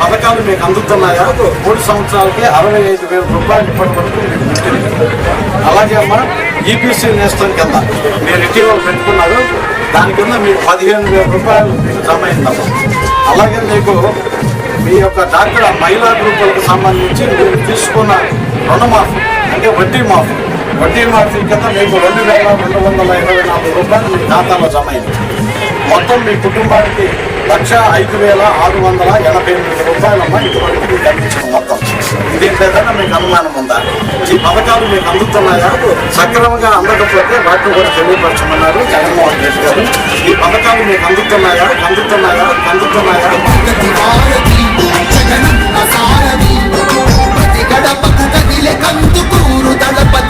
పథకాలు మీకు అందుతున్నాయా? మూడు సంవత్సరాలకి అరవై ఐదు వేల రూపాయలు ఇప్పటి వరకు మీకు అలాగే అమ్మా ఈపీసీ నేస్తం కింద మీరు ఇటీవల పెట్టుకున్నారు. దాని కింద మీకు పదిహేను వేల రూపాయలు మీకు జమ అయిందమ్మా. అలాగే మీకు మీ యొక్క డాక్టర్ మహిళా గ్రూపులకు సంబంధించి మీరు తీసుకున్న రుణమాఫీ అంటే వడ్డీ మాఫీ. వడ్డీ మాఫీ కింద మీకు రెండు వేల రెండు వందల ఇరవై నాలుగు రూపాయలు మీ ఖాతాలో జమ అయింది. మొత్తం మీ కుటుంబానికి లక్ష ఐదు వేల ఆరు వందల ఎనభై ఎనిమిది రూపాయలమ్మ ఇటువంటి మీకు అందించిన మొత్తం. దీంట్లో ఏదైనా మీకు అనుమానం ఉందా? ఈ పథకాలు మీకు అందుతున్నాయా? సక్రమంగా అందకపోతే వాటిని కూడా తెలియపరచమన్నారు జగన్మోహన్ రెడ్డి గారు. ఈ పథకాలు మీకు అందుతున్నాయా? అందుతున్నాయా? అందుతున్నాయా? ప్రగతి భారతి గడపకు కదిలే కందుకూరు దళపతి